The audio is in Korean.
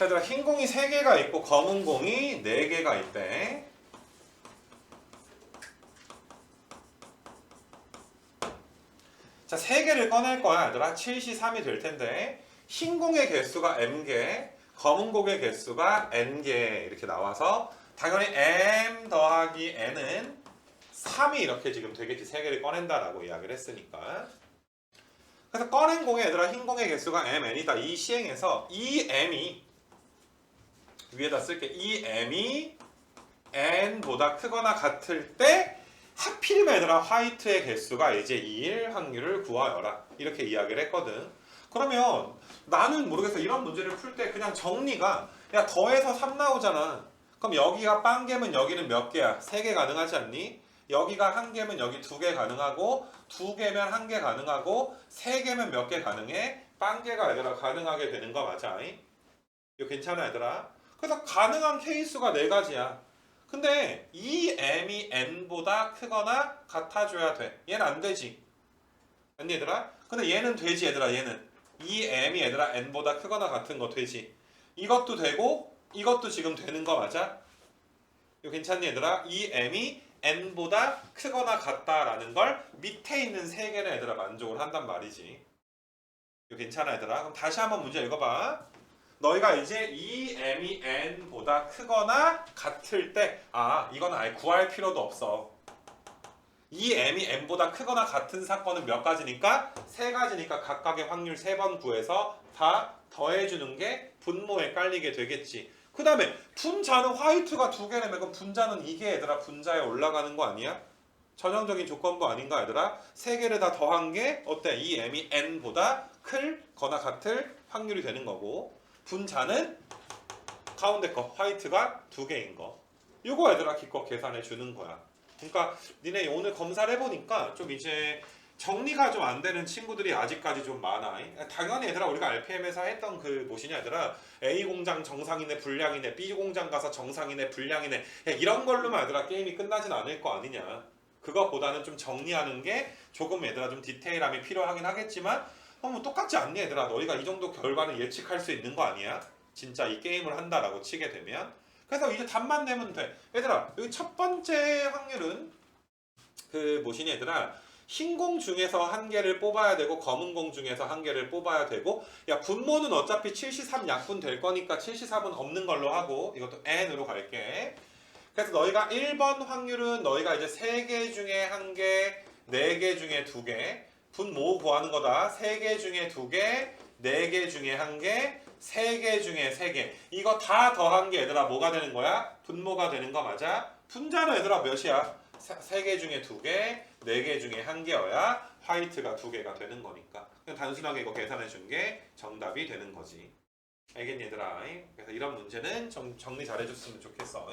얘들아 흰 공이 3개가 있고 검은 공이 4개가 있대. 자, 3개를 꺼낼 거야, 얘들아. 7시 3이 될 텐데 흰 공의 개수가 m개, 검은 공의 개수가 n개 이렇게 나와서 당연히 m 더하기 n은 3이 이렇게 지금 되겠지. 3개를 꺼낸다라고 이야기를 했으니까. 그래서 꺼낸 공의 얘들아 흰 공의 개수가 mn이다. 이 시행에서 이 m이 위에다 쓸게. 이 m이 n보다 크거나 같을 때 하필이면 얘들아 화이트의 개수가 이제 2일 확률을 구하여라. 이렇게 이야기를 했거든. 그러면 나는 모르겠어. 이런 문제를 풀 때 그냥 정리가 야 더해서 3 나오잖아. 그럼 여기가 빵 개면 여기는 몇 개야? 3개 가능하지 않니? 여기가 한 개면 여기 두 개 가능하고 두 개면 한 개 가능하고 세 개면 몇 개 가능해? 빵 개가 얘들아 가능하게 되는 거 맞아? 이거 괜찮아 얘들아? 그래서 가능한 케이스가 네 가지야. 근데 이 m이 n보다 크거나 같아줘야 돼. 얘는 안 되지. 아니 얘들아? 근데 얘는 되지 얘들아 얘는. 이 m이 얘들아 n보다 크거나 같은 거 되지. 이것도 되고 이것도 지금 되는 거 맞아? 이거 괜찮니 얘들아? 이 m이 n보다 크거나 같다라는 걸 밑에 있는 세 개는 얘들아 만족을 한단 말이지. 이거 괜찮아 얘들아? 그럼 다시 한번 문제 읽어봐. 너희가 이제 이 m이 n보다 크거나 같을 때, 아 이건 아예 구할 필요도 없어. 이 m이 n보다 크거나 같은 사건은 몇 가지니까 세 가지니까 각각의 확률 세 번 구해서 다 더해주는 게 분모에 깔리게 되겠지. 그 다음에 분자는 화이트가 두 개라면 그럼 분자는 이게 얘들아 분자에 올라가는 거 아니야? 전형적인 조건부 아닌가 얘들아? 세 개를 다 더한 게 어때? 이 m이 n보다 클거나 같을 확률이 되는 거고 분자는 가운데 거 화이트가 두 개인 거. 요거 얘들아 기껏 계산해 주는 거야. 그러니까 니네 오늘 검사를 해보니까 좀 이제 정리가 좀 안 되는 친구들이 아직까지 좀 많아. 당연히 얘들아 우리가 RPM에서 했던 그 뭐시냐 얘들아 A 공장 정상이네 불량이네 B 공장 가서 정상이네 불량이네 야, 이런 걸로만 얘들아 게임이 끝나진 않을 거 아니냐. 그것보다는 좀 정리하는 게 조금 얘들아 좀 디테일함이 필요하긴 하겠지만 어, 뭐 똑같지 않니 얘들아 너희가 이 정도 결과는 예측할 수 있는 거 아니야? 진짜 이 게임을 한다라고 치게 되면 그래서 이제 답만 내면 돼. 얘들아 여기 첫 번째 확률은 그 뭐시니 얘들아 흰 공 중에서 한 개를 뽑아야 되고 검은 공 중에서 한 개를 뽑아야 되고 야 분모는 어차피 7시3 약분 될 거니까 7시3은 없는 걸로 하고 이것도 n으로 갈게. 그래서 너희가 1번 확률은 너희가 이제 3개 중에 한 개, 4개 중에 2개 분모 구하는 거다. 3개 중에 2개, 4개 중에 한 개, 3개 중에 3개. 이거 다 더한 게 얘들아 뭐가 되는 거야? 분모가 되는 거 맞아? 분자는 얘들아 몇이야? 3개 중에 2개, 4개 중에 한 개여야 화이트가 2개가 되는 거니까. 그냥 단순하게 이거 계산해 준 게 정답이 되는 거지. 알겠니 얘들아? 그래서 이런 문제는 정, 정리 잘 해줬으면 좋겠어.